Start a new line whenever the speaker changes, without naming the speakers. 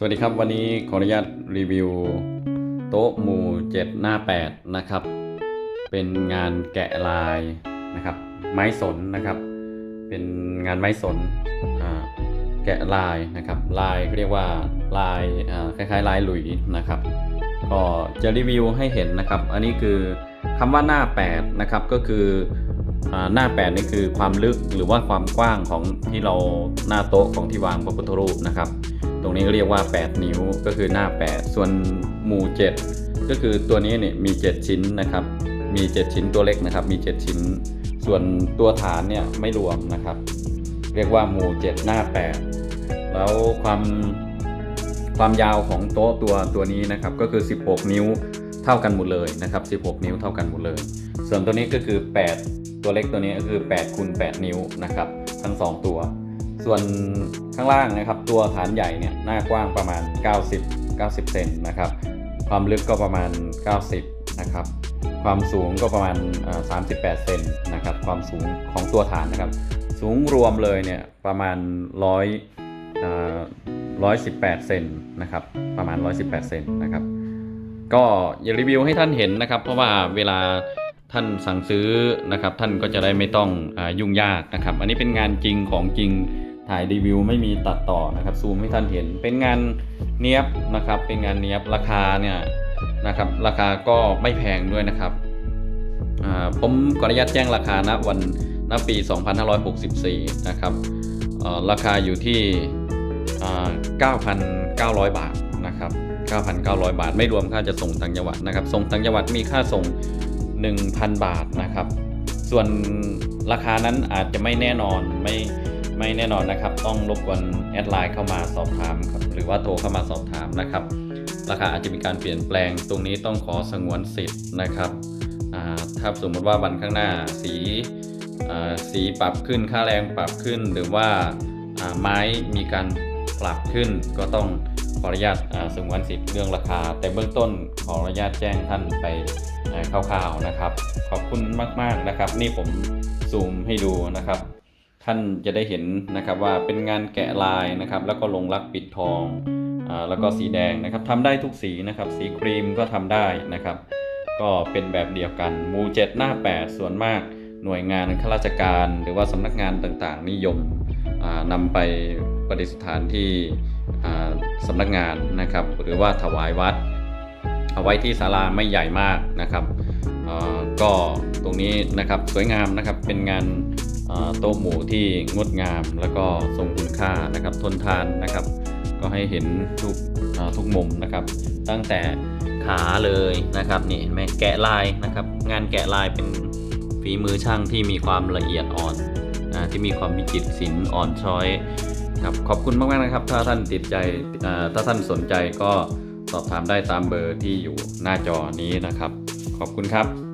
สวัสดีครับวันนี้ขออนุญาตรีวิว โต๊ะหมู่ 7 หน้า 8 นะครับ เป็นงานแกะลายนะครับ ไม้สนนะครับ เป็นงานไม้สนแกะลายนะครับ ลายเรียกว่าลายคล้ายๆ ลายหลุยนะครับ ก็จะรีวิวให้เห็นนะครับ อันนี้คือคำว่าหน้า 8 นะครับก็คืออหน้า8นี่คือความลึกหรือว่าความกว้างของที่เราหน้าโต๊ะของที่วางพระพุทธรูปนะครับ ตรงนี้เรียกว่า 8 นิ้วก็คือหน้า 8 ส่วนหมู่ 7 ก็คือตัวนี้เนี่ยมี 7 ชิ้นนะครับ มี 7 ชิ้นตัวเล็กนะครับ มี 7 ชิ้น ส่วนตัวฐานเนี่ยไม่รวมนะครับ เรียกว่าหมู่ 7 หน้า 8 แล้วความความยาวของโต๊ะตัวตัวนี้นะครับก็คือ 16 นิ้วเท่ากันหมดเลยนะครับ 16 นิ้วเท่ากันหมดเลย ส่วนตัวนี้ก็คือ 8 ตัวเล็กตัวนี้ก็คือ8คูณ8นิ้วนะครับ ทั้ง 2 ตัว ส่วนข้างล่างนะครับ ตัวฐานใหญ่เนี่ยหน้ากว้างประมาณ 90 90 เซนนะครับ ความลึกก็ประมาณ 90 นะครับ ความสูงก็ประมาณ 38 เซนนะครับ ความสูงของตัวฐานนะครับ สูงรวมเลยเนี่ยประมาณ 100อ่า118 เซนนะครับ ประมาณ 118 เซนนะครับ ก็อย่ารีวิวให้ท่านเห็นนะครับ เพราะว่าเวลาท่านสั่งซื้อนะครับ ท่านก็จะได้ไม่ต้องอยุ่งยากนะครับ อันนี้เป็นงานจริงของจริง ถ่ายรีวิวไม่มีตัดต่อนะครับซูมให้ท่านเห็นเป็นงานเนี้ยบนะครับเป็นงานเนี้ยบราคาเนี่ยนะครับราคาก็ไม่แพงด้วยนะครับผมขออนุญาตแจ้งราคาณวันณปี 2564 นะครับเอ่อราคาอยู่ที่อ่า9,900 บาทนะครับ 9,900 บาท ไม่รวมค่าจะส่งต่างจังหวัดนะครับ ส่งต่างจังหวัดมีค่าส่ง 1,000 บาทนะครับ ส่วนราคานั้นอาจจะไม่แน่นอนไม่ ไม่แน่นอนนะครับ ต้องรบกวนแอดไลน์เข้ามาสอบถามครับหรือว่าโทรเข้ามาสอบถามนะครับ ราคาอาจจะมีการเปลี่ยนแปลงตรงนี้ต้องขอสงวนสิทธิ์นะครับถ้าสมมติว่าวันข้างหน้าสีสีปรับขึ้นค่าแรงปรับขึ้น หรือว่าไม้มีการปรับขึ้น ก็ต้องขออนุญาตสงวนสิทธิ์เรื่องราคา แต่เบื้องต้นขออนุญาตแจ้งท่านไปคร่าวๆนะครับ ขอบคุณมากๆนะครับ นี่ผมซูมให้ดูนะครับ ท่านจะได้เห็นนะครับว่าเป็นงานแกะลายนะครับ แล้วก็ลงรักปิดทองอแล้วก็สีแดงนะครับทำได้ทุกสีนะครับ สีครีมก็ทำได้นะครับ ก็เป็นแบบเดียวกันมูเจ็ดหน้า 8 ส่วนมากหน่วยงานข้าราชการ หรือว่าสำนักงานต่างๆ นิยมอ่านำไปประดิษฐานที่อ่าสำนักงานนะครับ หรือว่าถวายวัด เอาไว้ที่ศาลาไม่ใหญ่มากนะครับก็ตรงนี้นะครับสวยงามนะครับเป็นงาน โต๊ะหมู่ที่งดงามแล้วก็ทรงคุณค่านะครับทนทานนะครับ ก็ให้เห็นทุกทุกมุมนะครับ ตั้งแต่ขาเลยนะครับนี่เห็นไหมแกะลายนะครับ งานแกะลายเป็นฝีมือช่างที่มีความละเอียดอ่อนอาที่มีความวิจิตรศิลป์อ่อนช้อยครับขอบคุณมากๆนะครับ ถ้าท่านติดใจถ้าท่านสนใจก็สอบถามได้ตามเบอร์ที่อยู่หน้าจอนี้นะครับ ขอบคุณครับ